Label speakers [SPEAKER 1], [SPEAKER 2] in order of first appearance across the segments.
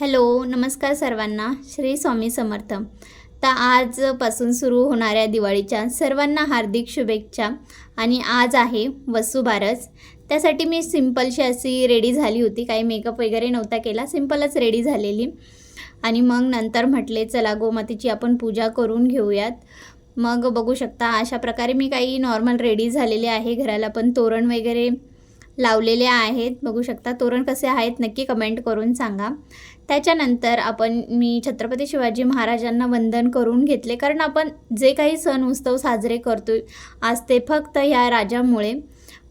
[SPEAKER 1] Hello नमस्कार सर्वांना. श्री स्वामी समर्थ. तर आजपासून सुरू होणाऱ्या दिवाळीच्या सर्वांना हार्दिक शुभेच्छा. आणि आज आहे वसुबारस त्यासाठी मी सिम्पलशी अशी रेडी झाली होती. काही मेकअप वगैरे नव्हता केला. सिम्पलच रेडी झालेली. आणि मग नंतर म्हटले चला गोमातेची आपण पूजा करून घेऊयात. मग बघू शकता अशा प्रकारे मी काही नॉर्मल रेडी झालेले आहे. घराला पण तोरण वगैरे लावलेले आहेत. बघू शकता तोरण कसे आहेत नक्की कमेंट करून सांगा. त्याच्यानंतर आपण मी छत्रपती शिवाजी महाराजांना वंदन करून घेतले. कारण आपण जे काही सण उत्सव साजरे करतो आज ते फक्त ह्या राजामुळे.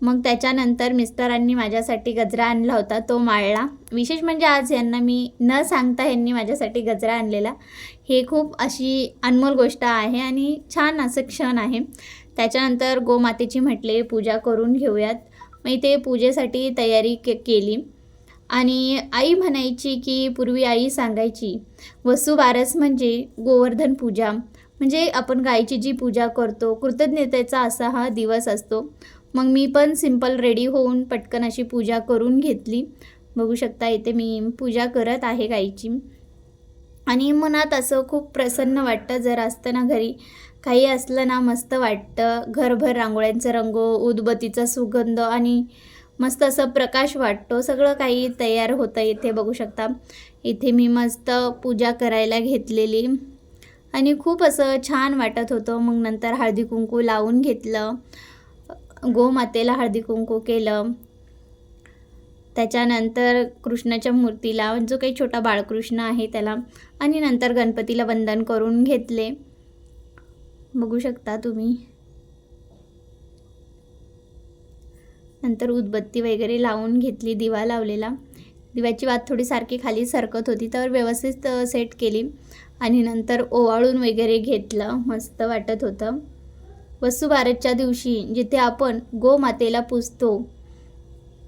[SPEAKER 1] मग त्याच्यानंतर मिस्टरांनी माझ्यासाठी गजरा आणला होता तो माळला. विशेष म्हणजे आज यांना मी न सांगता यांनी माझ्यासाठी गजरा आणलेला. हे खूप अशी अनमोल गोष्ट आहे आणि छान असं क्षण आहे. त्याच्यानंतर गोमातेची म्हटले पूजा करून घेऊयात. मग इथे पूजेसाठी तयारी के केली. आणि आई म्हणायची की पूर्वी आई सांगायची वसुबारस म्हणजे गोवर्धन पूजा. म्हणजे आपण गायची जी पूजा करतो कृतज्ञतेचा असा हा दिवस असतो. मग मी पण सिंपल रेडी होऊन पटकन अशी पूजा करून घेतली. बघू शकता इथे मी पूजा करत आहे गाईची आणि मनात असं खूप प्रसन्न वाटतं जर असतं ना घरी काही असलं ना मस्त वाटतं. घरभर रांगोळ्यांचा रंग उदबत्तीचा सुगंध आणि मस्त असं प्रकाश वाटतो. सगळं काही तयार होतं इथे बघू शकता. इथे मी मस्त पूजा करायला घेतलेली. आणि खूप असं छान वाटत होतं. मग नंतर हळदी कुंकू लावून घेतलं. गोमातेला हळदी कुंकू केलं. त्याच्यानंतर कृष्णाच्या मूर्तीला जो काही छोटा बाळकृष्ण आहे त्याला. आणि नंतर गणपतीला वंदन करून घेतले. बघू शकता तुम्ही. नंतर उदबत्ती वगैरे लावून घेतली दिवा लावलेला. दिव्याची वात थोडी सारखी खाली सरकत होती तर व्यवस्थित सेट केली. आणि नंतर ओवाळून वगैरे घेतलं मस्त वाटत होतं. वसुबारसच्या दिवशी जिथे आपण गोमातेला पुजतो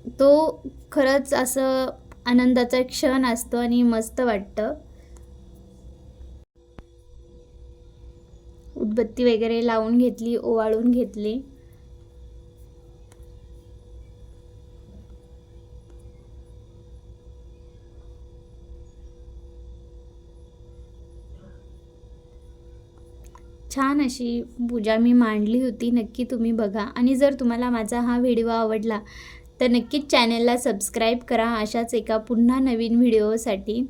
[SPEAKER 1] तो खरंच असं आनंदाचा क्षण असतो आणि मस्त वाटतं. उदबत्ती वगैरे लावून घेतली ओवाळून घेतली. छान अशी पूजा मी मांडली होती नक्की तुम्ही बघा. आणि जर तुम्हाला माझा हा व्हिडिओ आवडला तर नक्कीच चॅनलला सबस्क्राईब करा. अशाच एका पुन्हा नवीन व्हिडिओसाठी.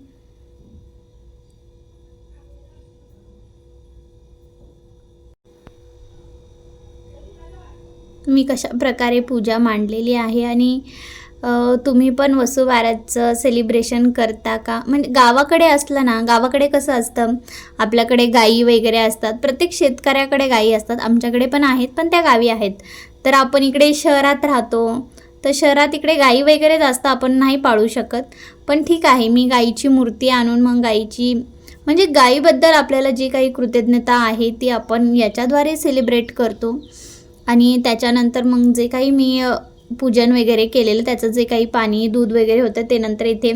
[SPEAKER 1] मी कशा प्रकारे पूजा मांडलेली आहे आणि तुम्ही पण वसुबाराचं सेलिब्रेशन करता का? म्हणजे गावाकडे असलं ना गावाकडे कसं असतं? आपल्याकडे गायी वगैरे असतात. प्रत्येक शेतकऱ्याकडे गायी असतात. आमच्याकडे पण आहेत पण त्या गावी आहेत. तर आपण इकडे शहरात राहतो. तर शहरात इकडे गायी वगैरे जास्त आपण नाही पाळू शकत. पण ठीक आहे मी गाईची मूर्ती आणून मग गाईची म्हणजे गायीबद्दल आपल्याला जी काही कृतज्ञता आहे ती आपण याच्याद्वारे सेलिब्रेट करतो. आणि त्याच्यानंतर मग जे काही मी पूजन वगैरे केलेलं त्याचं जे काही पाणी दूध वगैरे होतं ते नंतर इथे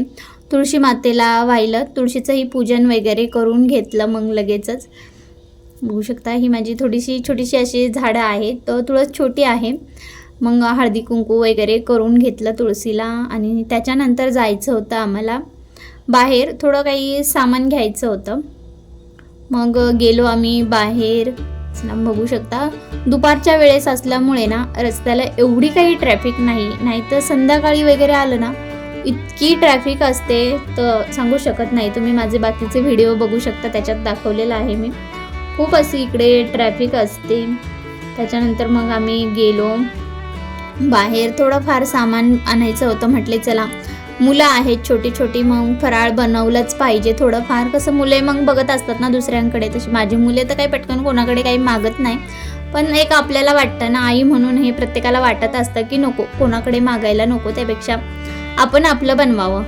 [SPEAKER 1] तुळशी मातेला वाहिलं. तुळशीचंही पूजन वगैरे करून घेतलं मग लगेचच. बघू शकता ही माझी थोडीशी छोटीशी अशी झाडं आहेत. तर तुळस छोटी आहे. मग हळदी कुंकू वगैरे करून घेतलं तुळशीला आणि त्याच्यानंतर जायचं होतं आम्हाला बाहेर. थोडं काही सामान घ्यायचं होतं. मग गेलो आम्ही बाहेर. बघू शकता. दुपारच्या वेळेस असल्यामुळे ना रस्त्याला एवढी काही ट्रॅफिक नाही नाहीतर संध्याकाळी वगैरे आलं ना इतकी ट्रॅफिक असते तर सांगू शकत नाही. तुम्ही माझे बाकीचे व्हिडिओ बघू शकता त्याच्यात दाखवलेलं आहे मी. खूप अशी इकडे ट्रॅफिक असते. त्याच्यानंतर मग आम्ही गेलो. बाहेर थोडंफार सामान आणायचं होतं म्हटले चला मुलं आहेत छोटी छोटी मग फराळ बनवलंच पाहिजे थोडंफार. कसं मुले मग बघत असतात ना दुसऱ्यांकडे तशी माझी मुले तर काही पटकन कोणाकडे काही मागत नाही. पण एक आपल्याला वाटतं ना आई म्हणून हे प्रत्येकाला वाटत असतं की नको कोणाकडे मागायला नको त्यापेक्षा आपण आपलं बनवावं.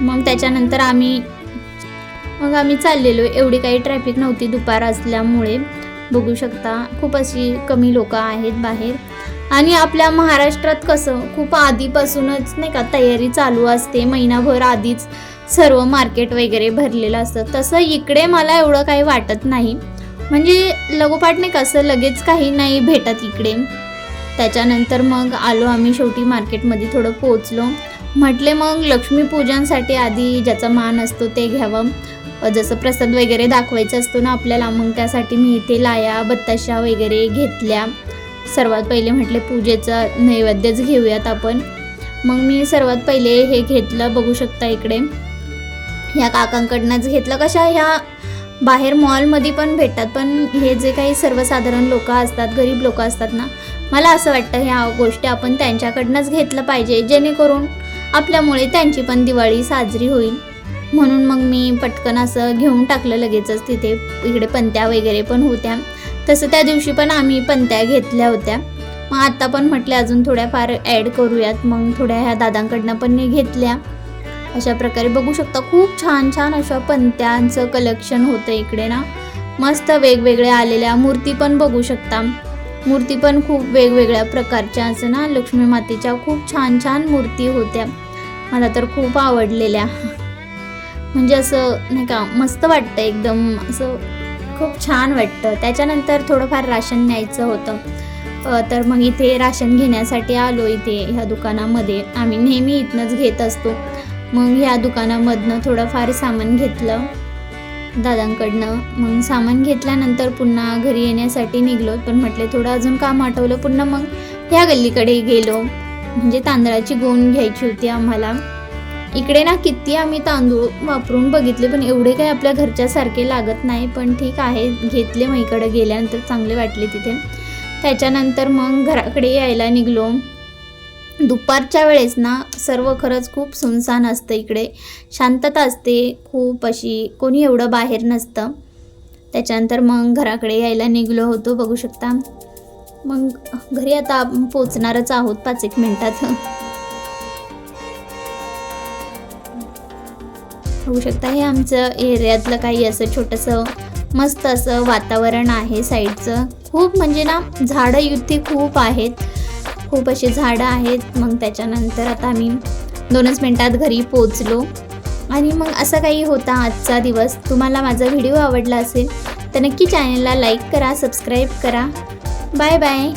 [SPEAKER 1] मग त्याच्यानंतर आम्ही मग आम्ही चाललेलो. एवढी काही ट्रॅफिक नव्हती दुपार असल्यामुळे. बघू शकता खूप अशी कमी लोक आहेत बाहेर. आणि आपल्या महाराष्ट्रात कसं खूप आधीपासूनच नाही का तयारी चालू असते महिनाभर आधीच सर्व मार्केट वगैरे भरलेलं असतं. तसं इकडे मला एवढं काही वाटत नाही. म्हणजे लगोपाठ नाही कसं लगेच काही नाही भेटत इकडे. त्याच्यानंतर मग आलो आम्ही शेवटी मार्केटमध्ये थोडं पोचलो म्हटले मग लक्ष्मीपूजनसाठी आधी ज्याचा मान असतो ते घ्यावं. जसं प्रसाद वगैरे दाखवायचा असतो ना आपल्याला मग त्यासाठी मी इथे लाया बत्ताशा वगैरे घेतल्या. सर्वात पहिले म्हटले पूजेचा नैवेद्यच घेऊयात आपण. मग मी सर्वात पहिले हे घेतलं बघू शकता इकडे. ह्या काकांकडनंच घेतलं कशा ह्या बाहेर मॉलमध्ये पण भेटतात पण हे जे काही सर्वसाधारण लोक असतात गरीब लोक असतात ना मला असं वाटतं ह्या गोष्टी आपण त्यांच्याकडनंच घेतलं पाहिजे जेणेकरून आपल्यामुळे त्यांची पण दिवाळी साजरी होईल. म्हणून मग मी पटकन असं घेऊन टाकलं लगेचच तिथे. इकडे पंत्या वगैरे पण होत्या. तसं त्या दिवशी पण आम्ही पंत्या घेतल्या होत्या. मग आत्ता पण म्हटले अजून थोड्याफार ॲड करूयात. मग थोड्या ह्या दादांकडनं पण मी घेतल्या. अशा प्रकारे बघू शकता खूप छान छान अशा पंत्यांचं कलेक्शन होतं इकडे ना. मस्त वेगवेगळ्या आलेल्या मूर्ती पण बघू शकता. मूर्ती पण खूप वेगवेगळ्या प्रकारच्या असं ना लक्ष्मी मातेच्या खूप छान छान मूर्ती होत्या. मला तर खूप आवडलेल्या. म्हणजे असं नाही का मस्त वाटतं एकदम असं खूप छान वाटतं. त्याच्यानंतर थोडंफार राशन न्यायचं होतं. तर मग इथे राशन घेण्यासाठी आलो इथे ह्या दुकानामध्ये. आम्ही नेहमी इथनंच घेत असतो. मग ह्या दुकानामधनं थोडंफार सामान घेतलं दादांकडनं. मग सामान घेतल्यानंतर पुन्हा घरी येण्यासाठी निघलो. पण म्हटले थोडं अजून काम आठवलं. पुन्हा मग ह्या गल्लीकडे गेलो. म्हणजे तांदळाची गोण घ्यायची होती आम्हाला. इकडे ना किती आम्ही तांदूळ वापरून बघितले पण एवढे काही आपल्या घरच्यासारखे लागत नाही पण ठीक आहे घेतले मग इकडे. गेल्यानंतर चांगले वाटले तिथे. त्याच्यानंतर मग घराकडे यायला निघलो. दुपारच्या वेळेस ना सर्व खरंच खूप सुनसान असतं इकडे. शांतता असते खूप अशी कोणी एवढं बाहेर नसतं. त्याच्यानंतर मग घराकडे यायला निघलो होतो बघू शकता. मग घरी आता पोचणारच आहोत पाच एक मिनटात. होऊ शकता. हे आमचं एरियातलं काही असं छोटंसं मस्त असं वातावरण आहे साईडचं. खूप म्हणजे ना झाडं युती खूप आहेत. खूप असे झाडं आहेत. मग त्याच्यानंतर आता आम्ही दोनच मिनटात घरी पोचलो आणि मग असा काही होता आजचा दिवस. तुम्हाला माझा व्हिडिओ आवडला असेल तर नक्की चॅनलला लाईक करा सबस्क्राईब करा. Bye bye.